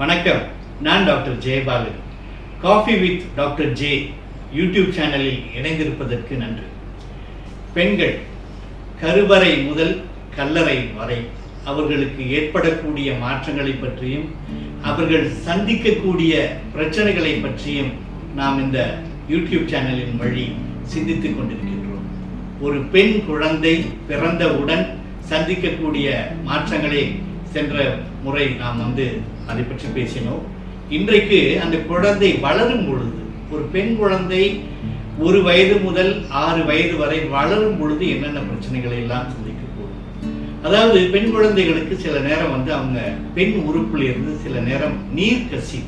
வணக்கம். நான் doctor Jayabalan coffee with doctor J YouTube சேனலில் இணைந்திருப்பதற்கு நன்றி. பெண்கள் கருவறை முதல் கல்லறை வரை அவர்களுக்கு ஏற்படக்கூடிய மாற்றங்களை பற்றியும் அவர்கள் சந்திக்கக்கூடிய பிரச்சனைகளை பற்றியும் நாம் இந்த யூடியூப் சேனலின் வழி சிந்தித்துக் கொண்டிருக்கின்றோம். ஒரு பெண் குழந்தை பிறந்தவுடன் சந்திக்கக்கூடிய மாற்றங்களை சென்ற முறை நாம் வந்து அதை பற்றி பேசினோம். இன்றைக்கு அந்த குழந்தை வளரும் பொழுது ஒரு பெண் குழந்தை ஒரு வயது முதல் ஆறு வயது வரை வளரும் பொழுது என்னென்ன பிரச்சனைகளை எல்லாம் சந்திக்க போகும் அதாவது பெண் குழந்தைகளுக்கு சில நேரம் வந்து அவங்க பெண் உறுப்புல இருந்து சில நேரம் நீர் கசி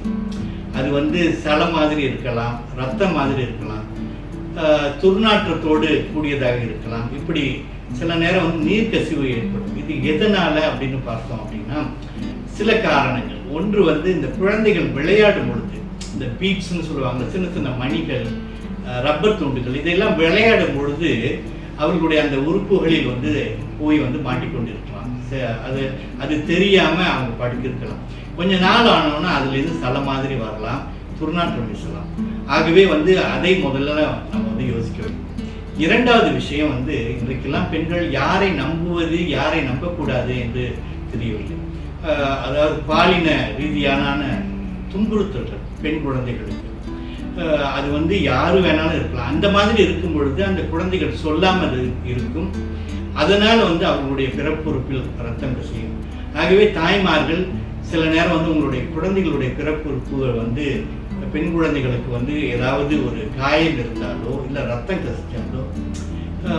அது வந்து சல மாதிரி இருக்கலாம் ரத்தம் மாதிரி இருக்கலாம் ஆஹ் துர்நாற்றத்தோடு கூடியதாக இருக்கலாம். இப்படி சில நேரம் வந்து நீர் கசிவு ஏற்படும். இது எதனால அப்படின்னு பார்த்தோம் அப்படின்னா சில காரணங்கள். ஒன்று வந்து இந்த குழந்தைகள் விளையாடும் பொழுது இந்த பீப்ஸ்னு சொல்லுவாங்க சின்ன சின்ன மணிகள் ரப்பர் துண்டுகள் இதெல்லாம் விளையாடும் பொழுது அவர்களுடைய அந்த உறுப்புகளில் வந்து போய் வந்து மாட்டிக்கொண்டிருக்கலாம். ச- அது அது தெரியாம அவங்க படுத்திருக்கலாம். கொஞ்ச நாள் ஆனோன்னா அதுலேருந்து சல மாதிரி வரலாம் துர்நாற்றம் வீசலாம். ஆகவே வந்து அதை முதல்ல நம்ம வந்து யோசிக்க வேண்டும். இரண்டாவது விஷயம் வந்து இன்றைக்கெல்லாம் பெண்கள் யாரை நம்புவது யாரை நம்பக்கூடாது என்று தெரியவில்லை. அதாவது பாலின ரீதியான துன்புறுத்தல்கள் பெண் குழந்தைகளுக்கு. அது வந்து யாரு வேணாலும் இருக்கலாம். அந்த மாதிரி இருக்கும் பொழுது அந்த குழந்தைகள் சொல்லாமல் இருக்கும். அதனால் வந்து அவங்களுடைய பிறப்புறுப்பில் ரத்தம் கசியும் ஆகவே தாய்மார்கள் சில நேரம் வந்து உங்களுடைய குழந்தைகளுடைய பிறப்புறுப்புகள் வந்து பெண் குழந்தைகளுக்கு வந்து ஏதாவது ஒரு காயம் இருந்தாலோ இல்லை ரத்தம் கசிச்சாலோ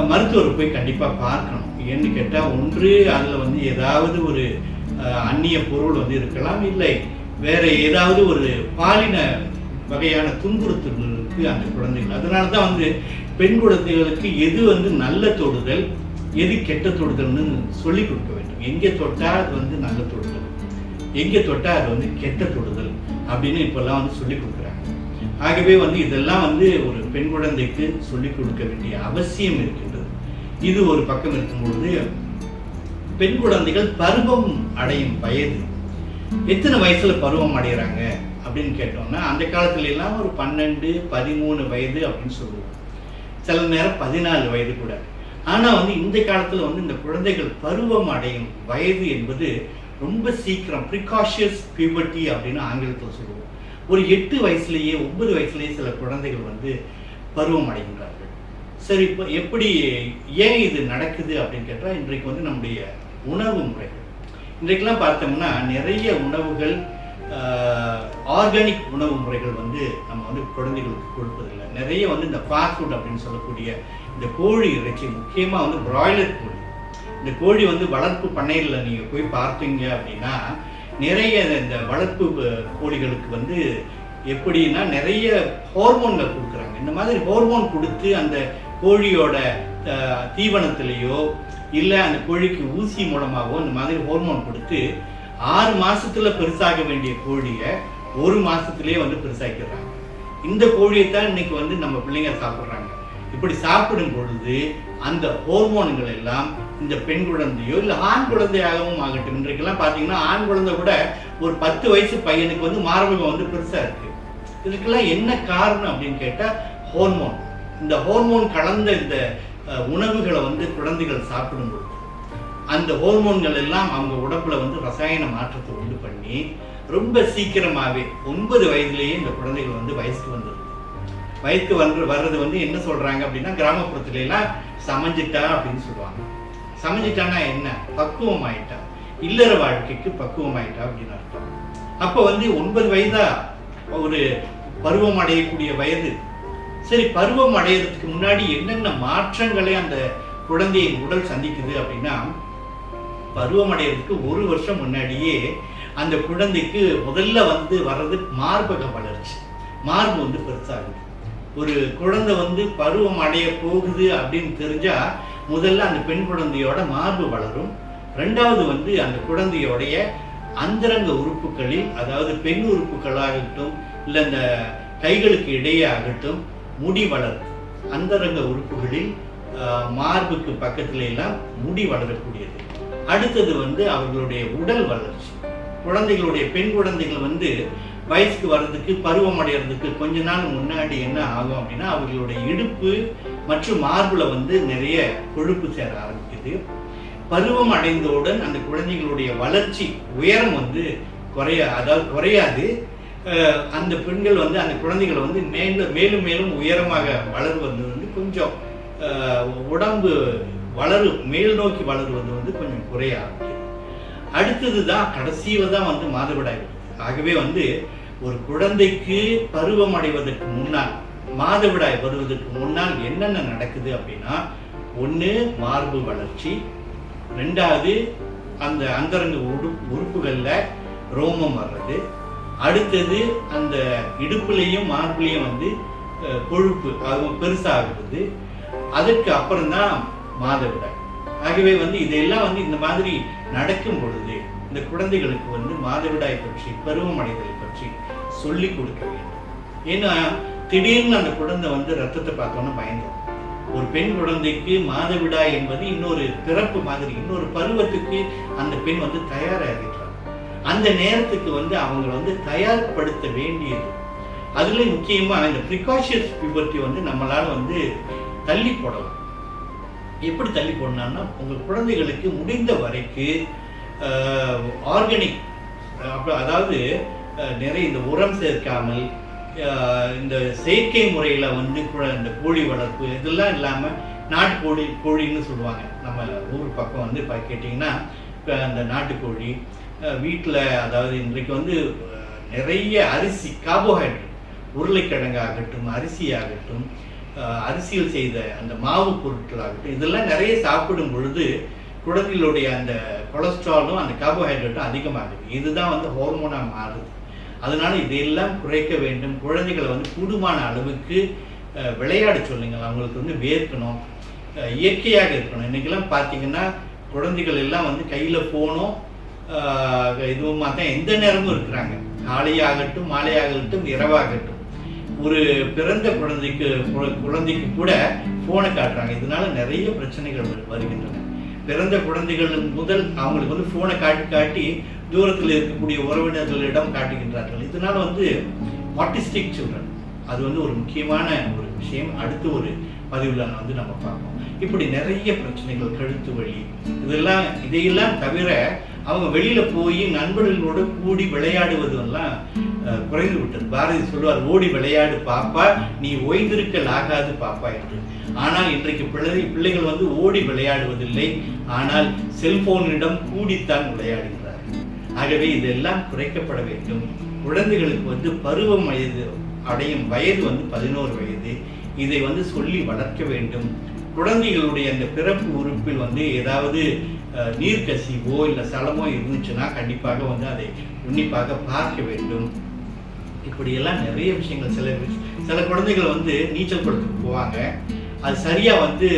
மருத்துவர் போய் கண்டிப்பாக பார்க்கணும். ஏன்னு கேட்டால் ஒன்று அதில் வந்து ஏதாவது ஒரு அந்நிய பொருள் வந்து இருக்கலாம். இல்லை வேற ஏதாவது ஒரு பாலின வகையான துன்புறுத்தல்களுக்கு அந்த குழந்தைகள். அதனால தான் வந்து பெண் குழந்தைகளுக்கு எது வந்து நல்ல தொடுதல் எது கெட்ட தொடுதல்னு சொல்லி கொடுக்க வேண்டும். எங்கே தொட்டால் அது வந்து நல்ல தொடுதல்? எங்கே தொட்டால் அது வந்து கெட்ட தொடுதல் அப்படின்னு இப்போல்லாம் வந்து சொல்லி கொடுக்குறாங்க. ஆகவே வந்து இதெல்லாம் வந்து ஒரு பெண் குழந்தைக்கு சொல்லிக் கொடுக்க வேண்டிய அவசியம் இருக்கின்றது. இது ஒரு பக்கம் இருக்கும் பொழுது பெண் குழந்தைகள் பருவம் அடையும் வயது. எத்தனை வயசுல பருவம் அடைகிறாங்க அப்படின்னு கேட்டோம்னா அந்த காலத்துல எல்லாம் ஒரு பன்னெண்டு பதிமூணு வயது அப்படின்னு சொல்லுவோம். சில நேரம் பதினாலு வயது கூட. ஆனா வந்து இந்த காலத்துல வந்து இந்த குழந்தைகள் பருவம் அடையும் வயது என்பது ரொம்ப சீக்கிரம் ப்ரிகாஷியஸ் பியூபர்ட்டி அப்படின்னு ஆங்கிலத்தில் சொல்லுவோம். ஒரு எட்டு வயசுலேயே ஒன்பது வயசுலேயே சில குழந்தைகள் வந்து பருவம் அடைகின்றார்கள். சரி இப்போ எப்படி ஏன் இது நடக்குது அப்படின்னு கேட்டால் இன்றைக்கு வந்து நம்முடைய உணவு முறைகள் இன்றைக்கெல்லாம் பார்த்தோம்னா நிறைய உணவுகள் ஆர்கானிக் உணவு முறைகள் வந்து நம்ம வந்து குழந்தைகளுக்கு கொடுப்பதில்லை. நிறைய வந்து இந்த ஃபாஸ்ட் ஃபுட் அப்படின்னு சொல்லக்கூடிய இந்த கோழி இறைச்சி முக்கியமாக வந்து பிராய்லர் கோழி. இந்த கோழி வந்து வளர்ப்பு பண்ணையில் நீங்கள் போய் பார்த்தீங்க அப்படின்னா நிறைய இந்த வளர்ப்பு கோழிகளுக்கு வந்து எப்படின்னா நிறைய ஹார்மோன்கள் கொடுக்குறாங்க. இந்த மாதிரி ஹார்மோன் கொடுத்து அந்த கோழியோட தீவனத்திலேயோ இல்லை அந்த கோழிக்கு ஊசி மூலமாகவோ இந்த மாதிரி ஹோர்மோன் கொடுத்து ஆறு மாசத்துல பெருசாக வேண்டிய கோழியை ஒரு மாதத்துலேயே வந்து பெருசாக்கிடுறாங்க. இந்த கோழியை தான் இன்னைக்கு வந்து நம்ம பிள்ளைங்க சாப்பிட்றாங்க. இப்படி சாப்பிடும் பொழுது அந்த ஹோர்மோன்கள் எல்லாம் இந்த பெண் குழந்தையோ இல்லை ஆண் குழந்தையாகவும் ஆகட்டும். இன்றைக்கெல்லாம் பார்த்தீங்கன்னா ஆண் குழந்தை கூட ஒரு பத்து வயசு பையனுக்கு வந்து மார்பகம் வந்து பெருசாக இருக்குது இதுக்கெல்லாம் என்ன காரணம் அப்படின்னு கேட்டால் ஹோர்மோன் இந்த ஹோர்மோன் கலந்த இந்த உணவுகளை வந்து குழந்தைகள் சாப்பிடும் பொழுது அந்த ஹோர்மோன்கள் எல்லாம் அவங்க உடம்புல வந்து ரசாயன மாற்றத்தை உண்டு பண்ணி ரொம்ப சீக்கிரமாகவே ஒன்பது வயதுலேயே இந்த குழந்தைகள் வந்து வயசுக்கு வந்துடுது வயசுக்கு வந்து வர்றது வந்து என்ன சொல்கிறாங்க அப்படின்னா கிராமப்புறத்துல எல்லாம் சமைஞ்சிட்டா அப்படின்னு சொல்லுவாங்க. சமைஞ்சிட்டான்னா என்ன? பக்குவம் ஆயிட்டா இல்லற வாழ்க்கைக்கு பக்குவம் ஆயிட்டா அப்படின்னு அர்த்தம். அப்போ வந்து ஒன்பது வயதா ஒரு பருவம் அடையக்கூடிய வயது சரி பருவம் அடையிறதுக்கு முன்னாடி என்னென்ன மாற்றங்களை அந்த குழந்தையின் உடல் சந்திக்குது அப்படின்னா பருவம் அடையிறதுக்கு ஒரு வருஷம் முன்னாடியே அந்த குழந்தைக்கு முதல்ல வந்து வர்றது மார்பக வளர்ச்சி. மார்பு வந்து பெருசாகுது. ஒரு குழந்தை வந்து பருவம் அடைய போகுது அப்படின்னு தெரிஞ்சா முதல்ல அந்த பெண் குழந்தையோட மார்பு வளரும். ரெண்டாவது வந்து அந்த குழந்தையோடைய அந்தரங்க உறுப்புகளில் அதாவது பெண் உறுப்புகளாகட்டும் இல்லை இந்த கைகளுக்கு இடையே ஆகட்டும் முடி வளரும். அந்தரங்க உறுப்புகளில் மார்புக்கு பக்கத்துல எல்லாம் முடி வளரக்கூடியது. அடுத்தது வந்து அவர்களுடைய உடல் வளர்ச்சி. குழந்தைகளுடைய பெண் குழந்தைகள் வந்து வயசுக்கு வர்றதுக்கு பருவம் அடைகிறதுக்கு கொஞ்ச நாள் முன்னாடி என்ன ஆகும் அப்படின்னா அவர்களுடைய இடுப்பு மற்றும் மார்பில் வந்து நிறைய கொழுப்பு சேர ஆரம்பிக்குது. பருவம் அடைந்தவுடன் அந்த குழந்தைகளுடைய வளர்ச்சி உயரம் வந்து குறைய அதாவது குறையாது. அந்த பெண்கள் வந்து அந்த குழந்தைகள் வந்து மேலும் மேலும் மேலும் உயரமாக வளருவது வந்து கொஞ்சம் உடம்பு வளரு மேல் நோக்கி வளருவது வந்து கொஞ்சம் குறைய அடுத்தது தான் கடைசியில் தான் வந்து மாதவிடாய். ஆகவே வந்து ஒரு குழந்தைக்கு பருவம் அடைவதற்கு முன்னால் மாதவிடாய் வருவதற்கு முன்னால் என்னென்ன நடக்குது அப்படின்னா ஒன்று மார்பு வளர்ச்சி. ரெண்டாவது அந்த அந்தரங்க உடு உறுப்புகளில் ரோமம் வர்றது. அடுத்தது அந்த இடுப்புலையும் மார்புலையும் வந்து கொழுப்பு அதுவும் பெருசாகிறது. அதற்கு அப்புறம்தான் மாதவிடாய். ஆகவே வந்து இதெல்லாம் வந்து இந்த மாதிரி நடக்கும் பொழுது இந்த குழந்தைகளுக்கு வந்து மாதவிடாய் பற்றி பருவமடைதலை பற்றி சொல்லிக் கொடுக்க வேண்டும். ஏன்னா திடீர்னு அந்த குழந்தை வந்து ரத்தத்தை பார்த்தோன்னு பயந்தோம் ஒரு பெண் குழந்தைக்கு மாதவிடாய் என்பது இன்னொரு பிறப்பு மாதிரி இன்னொரு பருவத்துக்கு அந்த பெண் வந்து தயாராகிறார் அந்த நேரத்துக்கு வந்து அவங்களை வந்து தயார்படுத்த வேண்டியது. அதுல முக்கியமா இந்த ப்ரிகாஷியஸ் பியூபர்ட்டி வந்து நம்மளால வந்து தள்ளி போடலாம். எப்படி தள்ளி போடணும்னா உங்கள் குழந்தைகளுக்கு முடிந்த வரைக்கு ஆர்கானிக் அதாவது நிறைய இந்த உரம் சேர்க்காமல் இந்த செயற்கை முறையில் வந்து இந்த கோழி வளர்ப்பு இதெல்லாம் இல்லாமல் நாட்டுக்கோழி கோழின்னு சொல்லுவாங்க. நம்ம ஊர் பக்கம் வந்து இப்போ கேட்டிங்கன்னா இப்போ அந்த நாட்டுக்கோழி வீட்டில் அதாவது இன்றைக்கு வந்து நிறைய அரிசி கார்போஹைட்ரேட் உருளைக்கிழங்கு ஆகட்டும் அரிசி ஆகட்டும் அரிசியில் செய்த அந்த மாவு பொருட்கள் ஆகட்டும் இதெல்லாம் நிறைய சாப்பிடும் பொழுது குழந்தைகளுடைய அந்த கொலஸ்ட்ராலும் அந்த கார்போஹைட்ரேட்டும் அதிகமாகுது. இதுதான் வந்து ஹார்மோனாக மாறுது. அதனால இதையெல்லாம் குறைக்க வேண்டும். குழந்தைகளை வந்து கூடுமான அளவுக்கு விளையாட சொல்லுங்கள். அவங்களுக்கு வந்து வேர்க்கணும். இயற்கையாக இருக்கணும். இன்றைக்கெல்லாம் பார்த்தீங்கன்னா குழந்தைகள் எல்லாம் வந்து கையில் ஃபோனும் இதுவும் தான் எந்த நேரமும் இருக்கிறாங்க. காலையாகட்டும் மாலையாகட்டும் இரவாகட்டும். ஒரு பிறந்த குழந்தைக்கு குழந்தைக்கு கூட ஃபோனை காட்டுறாங்க. இதனால நிறைய பிரச்சனைகள் வருகின்றன. பிறந்த குழந்தைகள் முதல் அவங்களுக்கு வந்து ஃபோனை காட்டி காட்டி தூரத்தில் இருக்கக்கூடிய உறவினர்களிடம் காட்டுகின்றார்கள். இதனால வந்து ஆட்டிஸ்டிக் சில்ட்ரன் அது வந்து ஒரு முக்கியமான ஒரு விஷயம். அடுத்து ஒரு பதிவில் வந்து நம்ம பார்ப்போம். இப்படி நிறைய பிரச்சனைகள் கழுத்து வலி இதெல்லாம் இதையெல்லாம் தவிர அவங்க வெளியில போய் நண்பர்களோடு கூடி விளையாடுவதெல்லாம் குறைந்து விட்டது பாரதி சொல்லுவார் ஓடி விளையாடு பாப்பா நீ ஓய்ந்திருக்கல் ஆகாது பாப்பா என்று. ஆனால் இன்றைக்கு பிள்ளை பிள்ளைகள் வந்து ஓடி விளையாடுவதில்லை. ஆனால் செல்போனிடம் கூடித்தான் விளையாடுகிறார்கள். ஆகவே இதெல்லாம் குறைக்கப்பட வேண்டும். குழந்தைகளுக்கு வந்து பருவம் வயது அடையும் வயது வந்து பதினோரு வயது. இதை வந்து சொல்லி வளர்க்க வேண்டும். குழந்தைகளுடைய அந்த பிறப்பு உறுப்பில் வந்து ஏதாவது நீர்க்கசிவோ இல்லை சலமோ இருந்துச்சுன்னா கண்டிப்பாக வந்து அதை உன்னிப்பாக பார்க்க வேண்டும். இப்படியெல்லாம் நிறைய விஷயங்கள். சில சில குழந்தைகள் வந்து நீச்சல் குளத்துக்கு போவாங்க. அது சரியாக வந்து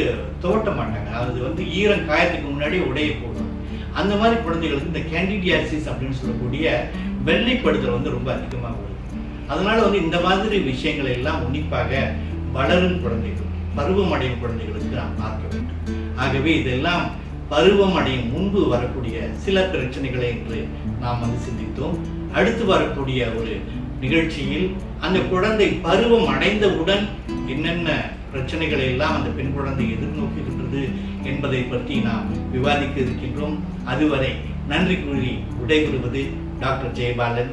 தோட்ட மாட்டாங்க. அது வந்து ஈரம் காயத்துக்கு முன்னாடி உடைய போடும். அந்த மாதிரி குழந்தைகளுக்கு இந்த கேண்டிடியாசிஸ் அப்படின்னு சொல்லக்கூடிய வெள்ளைப்படுதல் வந்து ரொம்ப அதிகமாக வருது அதனால வந்து இந்த மாதிரி விஷயங்களை எல்லாம் உன்னிப்பாக வளரும் குழந்தைகள் பருவமடையும் குழந்தைகளுக்கு நாம் பார்க்க வேண்டும். ஆகவே இதெல்லாம் பருவம் அடையும் முன்பு வரக்கூடிய சில பிரச்சனைகளை என்று நாம் வந்து சிந்தித்தோம். அடுத்து வரக்கூடிய ஒரு நிகழ்ச்சியில் அந்த குழந்தை பருவம் அடைந்தவுடன் என்னென்ன பிரச்சனைகளை எல்லாம் அந்த பெண் குழந்தை எதிர்நோக்குகின்றது என்பதை பற்றி நாம் விவாதிக்க இருக்கின்றோம். அதுவரை நன்றி கூறி விடைபெறுவது டாக்டர் ஜெயபாலன்.